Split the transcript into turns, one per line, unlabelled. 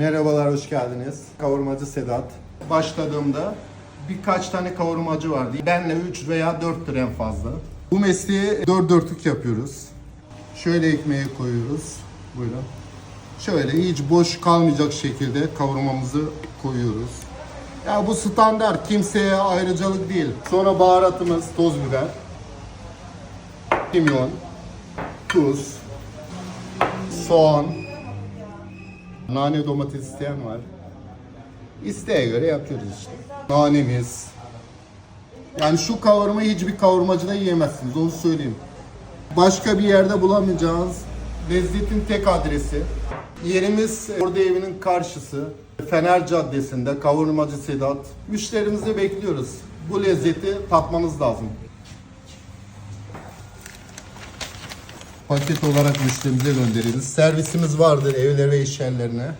Merhabalar, hoş geldiniz. Kavurmacı Sedat. Başladığımda birkaç tane kavurmacı vardı. Benle 3 veya 4'tür en fazla. Bu mesleği dört dörtlük yapıyoruz. Şöyle ekmeği koyuyoruz. Buyurun. Şöyle hiç boş kalmayacak şekilde kavurmamızı koyuyoruz. Ya bu standart, kimseye ayrıcalık değil. Sonra baharatımız, toz biber, kimyon, tuz, soğan, nane domates isteyen var. İsteğe göre yapıyoruz işte. Nanemiz. Yani şu kavurmayı hiçbir kavurmacıda yiyemezsiniz, onu söyleyeyim. Başka bir yerde bulamayacağınız lezzetin tek adresi. Yerimiz orada evinin karşısı. Fener Caddesi'nde kavurmacı Sedat. Müşterimizi bekliyoruz. Bu lezzeti tatmanız lazım. Paket olarak müşterimize göndeririz. Servisimiz vardır evlere ve iş yerlerine.